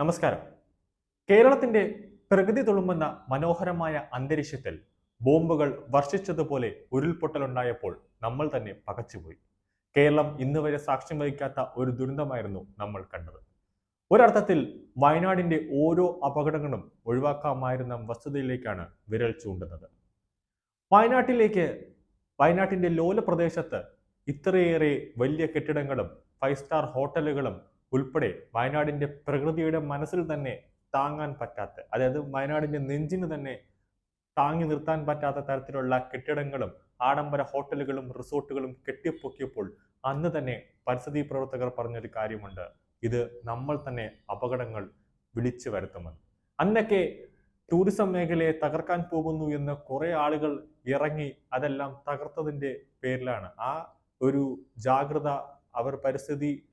നമസ്കാരം. കേരളത്തിന്റെ പ്രകൃതി തുളുമ്പുന്ന മനോഹരമായ അന്തരീക്ഷത്തിൽ ബോംബുകൾ വർഷിച്ചതുപോലെ ഉരുൾപൊട്ടലുണ്ടായപ്പോൾ നമ്മൾ തന്നെ പകച്ചുപോയി. കേരളം ഇന്ന് വരെ സാക്ഷ്യം വഹിക്കാത്ത ഒരു ദുരന്തമായിരുന്നു നമ്മൾ കണ്ടത്. ഒരർത്ഥത്തിൽ വയനാടിന്റെ ഓരോ അപകടങ്ങളും ഒഴിവാക്കാമായിരുന്ന വസ്തുതയിലേക്കാണ് വിരൽ ചൂണ്ടുന്നത്. വയനാട്ടിലേക്ക് വയനാട്ടിന്റെ ലോല പ്രദേശത്ത് ഇത്രയേറെ വലിയ കെട്ടിടങ്ങളും ഫൈവ് സ്റ്റാർ ഹോട്ടലുകളും ഉൾപ്പെടെ വയനാടിന്റെ പ്രകൃതിയുടെ മനസ്സിൽ തന്നെ താങ്ങാൻ പറ്റാത്ത അതായത് വയനാടിന്റെ നെഞ്ചിന് തന്നെ താങ്ങി നിർത്താൻ പറ്റാത്ത തരത്തിലുള്ള കെട്ടിടങ്ങളും ആഡംബര ഹോട്ടലുകളും റിസോർട്ടുകളും കെട്ടിപ്പൊക്കിയപ്പോൾ അന്ന് തന്നെ പരിസ്ഥിതി പ്രവർത്തകർ പറഞ്ഞൊരു കാര്യമുണ്ട്. ഇത് നമ്മൾ തന്നെ അപകടങ്ങൾ വിളിച്ചു വരുത്തുമെന്ന്. അന്നൊക്കെ ടൂറിസം മേഖലയെ തകർക്കാൻ പോകുന്നു എന്ന് കുറെ ആളുകൾ ഇറങ്ങി അതെല്ലാം തകർത്തതിന്റെ പേരിലാണ്. ആ ഒരു ജാഗ്രത അവർ പരിസ്ഥിതി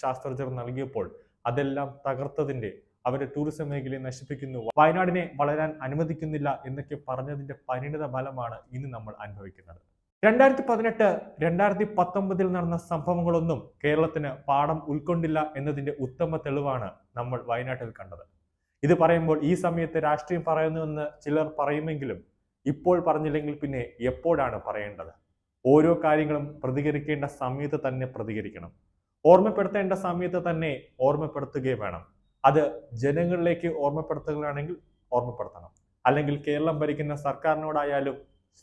ശാസ്ത്രജ്ഞർ നൽകിയപ്പോൾ അതെല്ലാം തകർത്തതിന്റെ അവരുടെ ടൂറിസം മേഖലയെ നശിപ്പിക്കുന്നു. വയനാടിനെ വളരാൻ അനുവദിക്കുന്നില്ല എന്നൊക്കെ പറഞ്ഞതിന്റെ പരിണിത ഫലമാണ് ഇന്ന് നമ്മൾ അനുഭവിക്കുന്നത്. രണ്ടായിരത്തി പതിനെട്ട് രണ്ടായിരത്തി പത്തൊമ്പതിൽ നടന്ന സംഭവങ്ങളൊന്നും കേരളത്തിന് പാഠം ഉൾക്കൊണ്ടില്ല എന്നതിന്റെ ഉത്തമ തെളിവാണ് നമ്മൾ വയനാട്ടിൽ കണ്ടത്. ഇത് പറയുമ്പോൾ ഈ സമയത്ത് രാഷ്ട്രീയം പറയുന്നുവെന്ന് ചിലർ പറയുമെങ്കിലും ഇപ്പോൾ പറഞ്ഞില്ലെങ്കിൽ പിന്നെ എപ്പോഴാണ് പറയേണ്ടത്? ഓരോ കാര്യങ്ങളും പ്രതികരിക്കേണ്ട സമയത്ത് തന്നെ പ്രതികരിക്കണം. ഓർമ്മപ്പെടുത്തേണ്ട സമയത്ത് തന്നെ ഓർമ്മപ്പെടുത്തുകയും വേണം. അത് ജനങ്ങളിലേക്ക് ഓർമ്മപ്പെടുത്തുകയാണെങ്കിൽ ഓർമ്മപ്പെടുത്തണം. അല്ലെങ്കിൽ കേരളം ഭരിക്കുന്ന സർക്കാരിനോടായാലും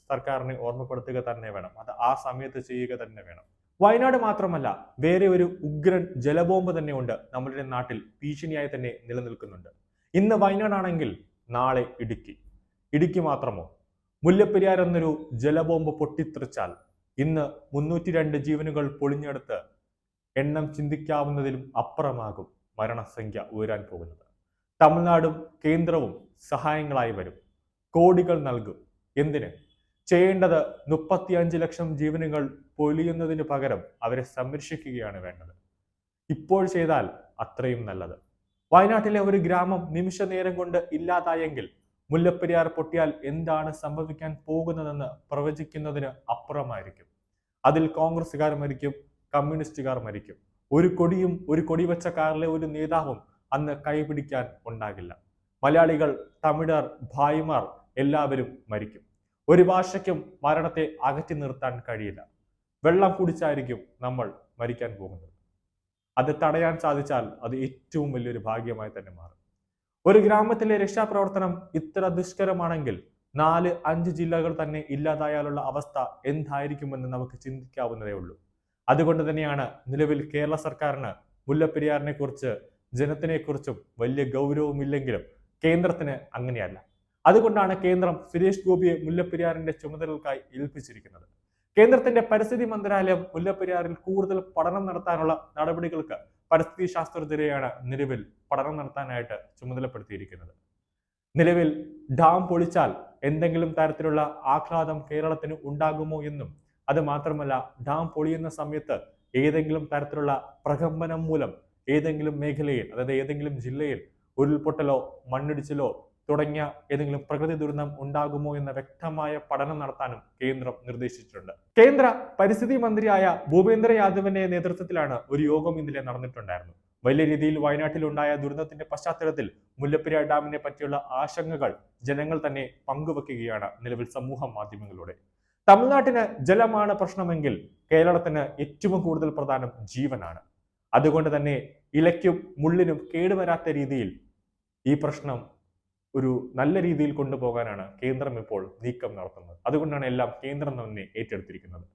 സർക്കാരിനെ ഓർമ്മപ്പെടുത്തുക തന്നെ വേണം. അത് ആ സമയത്ത് ചെയ്യുക തന്നെ വേണം. വയനാട് മാത്രമല്ല വേറെ ഒരു ഉഗ്രൻ ജലബോംബ് തന്നെ ഉണ്ട് നമ്മുടെ നാട്ടിൽ ഭീഷണിയായി തന്നെ നിലനിൽക്കുന്നുണ്ട്. ഇന്ന് വയനാടാണെങ്കിൽ നാളെ ഇടുക്കി. ഇടുക്കി മാത്രമോ? മുല്ലപ്പെരിയാർ എന്നൊരു ജലബോംബ് പൊട്ടിത്തെറിച്ചാൽ ഇന്ന് മുന്നൂറ്റി രണ്ട് ജീവനുകൾ പൊളിഞ്ഞെടുത്ത് എണ്ണം ചിന്തിക്കാവുന്നതിലും അപ്പുറമാകും മരണസംഖ്യ ഉയരാൻ പോകുന്നത്. തമിഴ്നാടും കേന്ദ്രവും സഹായങ്ങളായി വരും. കോടികൾ നൽകും. എന്തിന്? ചെയ്യേണ്ടത് മുപ്പത്തിയഞ്ച് ലക്ഷം ജീവനുകൾ പൊലിയുന്നതിന് പകരം അവരെ സംരക്ഷിക്കുകയാണ് വേണ്ടത്. ഇപ്പോൾ ചെയ്താൽ അത്രയും നല്ലത്. വയനാട്ടിലെ ഒരു ഗ്രാമം നിമിഷ നേരം കൊണ്ട് ഇല്ലാതായെങ്കിൽ മുല്ലപ്പെരിയാർ പൊട്ടിയാൽ എന്താണ് സംഭവിക്കാൻ പോകുന്നതെന്ന് പ്രവചിക്കുന്നതിന് അപ്പുറമായിരിക്കും. അതിൽ കോൺഗ്രസ്സുകാർ മരിക്കും കമ്മ്യൂണിസ്റ്റുകാർ മരിക്കും. ഒരു കൊടിയും ഒരു കൊടി വെച്ച കാറിലെ ഒരു നേതാവും അന്ന് കൈപിടിക്കാൻ ഉണ്ടാകില്ല. മലയാളികൾ തമിഴർ ഭായിമാർ എല്ലാവരും മരിക്കും. ഒരു ഭാഷയ്ക്കും മരണത്തെ അകറ്റി നിർത്താൻ കഴിയില്ല. വെള്ളം കുടിച്ചായിരിക്കും നമ്മൾ മരിക്കാൻ പോകുന്നത്. അത് തടയാൻ സാധിച്ചാൽ അത് ഏറ്റവും വലിയൊരു ഭാഗ്യമായി തന്നെ മാറും. ഒരു ഗ്രാമത്തിലെ രക്ഷാപ്രവർത്തനം ഇത്ര ദുഷ്കരമാണെങ്കിൽ നാല് അഞ്ച് ജില്ലകൾ തന്നെ ഇല്ലാതായാലുള്ള അവസ്ഥ എന്തായിരിക്കുമെന്ന് നമുക്ക് ചിന്തിക്കാവുന്നതേ ഉള്ളൂ. അതുകൊണ്ട് തന്നെയാണ് നിലവിൽ കേരള സർക്കാരിന് മുല്ലപ്പെരിയാറിനെ കുറിച്ച് ജനത്തിനെ കുറിച്ചും വലിയ ഗൗരവമില്ലെങ്കിലും കേന്ദ്രത്തിന് അങ്ങനെയല്ല. അതുകൊണ്ടാണ് കേന്ദ്രം സുരേഷ് ഗോപിയെ മുല്ലപ്പെരിയാറിന്റെ ചുമതലകൾക്കായി ഏൽപ്പിച്ചിരിക്കുന്നത്. കേന്ദ്രത്തിന്റെ പരിസ്ഥിതി മന്ത്രാലയം മുല്ലപ്പെരിയാറിൽ കൂടുതൽ പഠനം നടത്താനുള്ള നടപടികൾക്ക് പരിസ്ഥിതി ശാസ്ത്രജ്ഞരെയാണ് നിലവിൽ പഠനം നടത്താനായിട്ട് ചുമതലപ്പെടുത്തിയിരിക്കുന്നത്. നിലവിൽ ഡാം പൊളിച്ചാൽ എന്തെങ്കിലും തരത്തിലുള്ള ആഹ്ലാദം കേരളത്തിന് ഉണ്ടാകുമോ എന്നും അത് മാത്രമല്ല ഡാം പൊളിയുന്ന സമയത്ത് ഏതെങ്കിലും തരത്തിലുള്ള പ്രകമ്പനം മൂലം ഏതെങ്കിലും മേഖലയിൽ അതായത് ഏതെങ്കിലും ജില്ലയിൽ ഉരുൾപൊട്ടലോ മണ്ണിടിച്ചിലോ തുടങ്ങിയ ഏതെങ്കിലും പ്രകൃതി ദുരന്തം ഉണ്ടാകുമോ എന്ന വ്യക്തമായ പഠനം നടത്താനും കേന്ദ്രം നിർദ്ദേശിച്ചിട്ടുണ്ട്. കേന്ദ്ര പരിസ്ഥിതി മന്ത്രിയായ ഭൂപേന്ദ്ര യാദവിന്റെ നേതൃത്വത്തിലാണ് ഒരു യോഗം ഇന്നലെ നടന്നിട്ടുണ്ടായിരുന്നു വലിയ രീതിയിൽ വയനാട്ടിൽ ഉണ്ടായ ദുരന്തത്തിന്റെ പശ്ചാത്തലത്തിൽ മുല്ലപ്പെരിയാർ ഡാമിനെ പറ്റിയുള്ള ആശങ്കകൾ ജനങ്ങൾ തന്നെ പങ്കുവെക്കുകയാണ് നിലവിൽ സമൂഹ മാധ്യമങ്ങളിലൂടെ. തമിഴ്നാട്ടിന് ജലമാണ് പ്രശ്നമെങ്കിൽ കേരളത്തിന് ഏറ്റവും കൂടുതൽ പ്രധാനം ജീവനാണ്. അതുകൊണ്ട് തന്നെ ഇലയ്ക്കും മുള്ളിനും കേടുവരാത്ത രീതിയിൽ ഈ പ്രശ്നം ഒരു നല്ല രീതിയിൽ കൊണ്ടുപോകാനാണ് കേന്ദ്രം ഇപ്പോൾ നീക്കം നടത്തുന്നത്. അതുകൊണ്ടാണ് എല്ലാം കേന്ദ്രം തന്നെ ഏറ്റെടുത്തിരിക്കുന്നത്.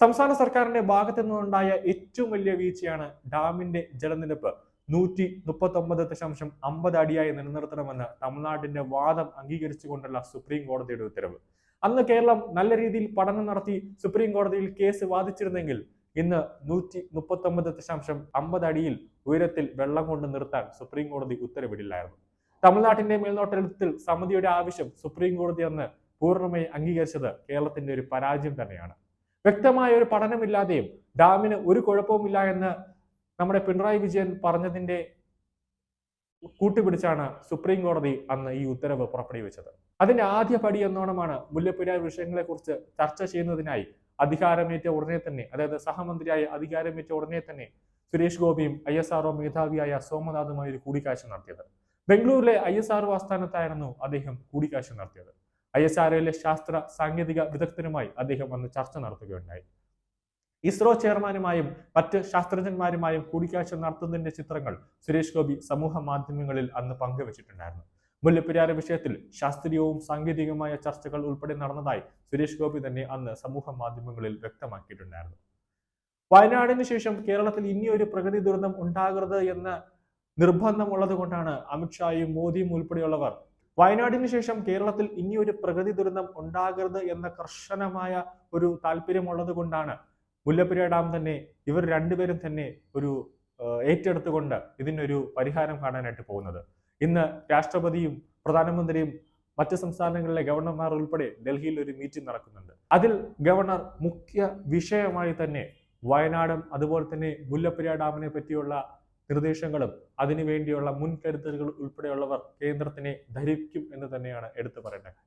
സംസ്ഥാന സർക്കാരിന്റെ ഭാഗത്തു നിന്നുണ്ടായ ഏറ്റവും വലിയ വീഴ്ചയാണ് ഡാമിന്റെ ജലനിരപ്പ്. നൂറ്റി മുപ്പത്തി ഒമ്പത് ദശാംശം അമ്പത് അടിയായി നിലനിർത്തണമെന്ന് തമിഴ്നാടിന്റെ വാദം അംഗീകരിച്ചുകൊണ്ടുള്ള സുപ്രീം കോടതിയുടെ ഉത്തരവ്. അന്ന് കേരളം നല്ല രീതിയിൽ പഠനം നടത്തി സുപ്രീം കോടതിയിൽ കേസ് വാദിച്ചിരുന്നെങ്കിൽ ഇന്ന് നൂറ്റി മുപ്പത്തി ഒമ്പത് ദശാംശം അമ്പത് അടിയിൽ ഉയരത്തിൽ വെള്ളം കൊണ്ട് നിർത്താൻ സുപ്രീം കോടതി ഉത്തരവിടില്ലായിരുന്നു. തമിഴ്നാട്ടിന്റെ മേൽനോട്ടത്തിൽ സമിതിയുടെ ആവശ്യം സുപ്രീം കോടതി അന്ന് പൂർണമായി അംഗീകരിച്ചത് കേരളത്തിന്റെ ഒരു പരാജയം തന്നെയാണ്. വ്യക്തമായ ഒരു പഠനമില്ലാതെയും ഡാമിന് ഒരു കുഴപ്പവുമില്ല എന്ന് നമ്മുടെ പിണറായി വിജയൻ പറഞ്ഞതിന്റെ കൂട്ടുപിടിച്ചാണ് സുപ്രീം കോടതി അന്ന് ഈ ഉത്തരവ് പുറപ്പെടുവിച്ചത്. അതിന്റെ ആദ്യ പടി എന്നോണമാണ് മുല്ലപ്പെരിയാർ വിഷയങ്ങളെ കുറിച്ച് ചർച്ച ചെയ്യുന്നതിനായി അധികാരമേറ്റ ഉടനെ തന്നെ അതായത് സഹമന്ത്രിയായ അധികാരമേറ്റ ഉടനെ തന്നെ സുരേഷ് ഗോപിയും ഐ എസ് ആർഒ മേധാവിയായ സോമനാഥുമായി ഒരു കൂടിക്കാഴ്ച നടത്തിയത്. ബംഗളൂരിലെ ഐ എസ് ആർഒ ആസ്ഥാനത്തായിരുന്നു അദ്ദേഹം കൂടിക്കാഴ്ച നടത്തിയത്. ഐ എസ് ആർഒയിലെ ശാസ്ത്ര സാങ്കേതിക വിദഗ്ധരുമായി അദ്ദേഹം അന്ന് ചർച്ച നടത്തുകയുണ്ടായി. ഇസ്രോ ചെയർമാനുമായും മറ്റ് ശാസ്ത്രജ്ഞന്മാരുമായും കൂടിക്കാഴ്ച നടത്തുന്നതിന്റെ ചിത്രങ്ങൾ സുരേഷ് ഗോപി സമൂഹ മാധ്യമങ്ങളിൽ അന്ന് പങ്കുവച്ചിട്ടുണ്ടായിരുന്നു. മുല്ലപ്പെരിയാറ് വിഷയത്തിൽ ശാസ്ത്രീയവും സാങ്കേതികവുമായ ചർച്ചകൾ ഉൾപ്പെടെ നടന്നതായി സുരേഷ് ഗോപി തന്നെ അന്ന് സമൂഹ മാധ്യമങ്ങളിൽ വ്യക്തമാക്കിയിട്ടുണ്ടായിരുന്നു. വയനാടിന് ശേഷം കേരളത്തിൽ ഇനിയൊരു പ്രകൃതി ദുരന്തം ഉണ്ടാകരുത് എന്ന നിർബന്ധമുള്ളത് കൊണ്ടാണ് അമിത്ഷായും മോദിയും ഉൾപ്പെടെയുള്ളവർ വയനാടിന് ശേഷം കേരളത്തിൽ ഇനിയൊരു പ്രകൃതി ദുരന്തം ഉണ്ടാകരുത് എന്ന കർശനമായ ഒരു താല്പര്യമുള്ളത് കൊണ്ടാണ് മുല്ലപ്പെരിയാർ ഡാം തന്നെ ഇവർ രണ്ടുപേരും തന്നെ ഒരു ഏറ്റെടുത്തുകൊണ്ട് ഇതിനൊരു പരിഹാരം കാണാനായിട്ട് പോകുന്നത്. ഇന്ന് രാഷ്ട്രപതിയും പ്രധാനമന്ത്രിയും മറ്റ് സംസ്ഥാനങ്ങളിലെ ഗവർണർമാർ ഉൾപ്പെടെ ഡൽഹിയിൽ ഒരു മീറ്റിംഗ് നടക്കുന്നുണ്ട്. അതിൽ ഗവർണർ മുഖ്യ വിഷയമായി തന്നെ വയനാടും അതുപോലെ തന്നെ മുല്ലപ്പെരിയാർ ഡാമിനെ പറ്റിയുള്ള നിർദ്ദേശങ്ങളും അതിനുവേണ്ടിയുള്ള മുൻകരുതലുകൾ ഉൾപ്പെടെയുള്ളവർ കേന്ദ്രത്തിനെ ധരിക്കും എന്ന് തന്നെയാണ് എടുത്തു പറയേണ്ടത്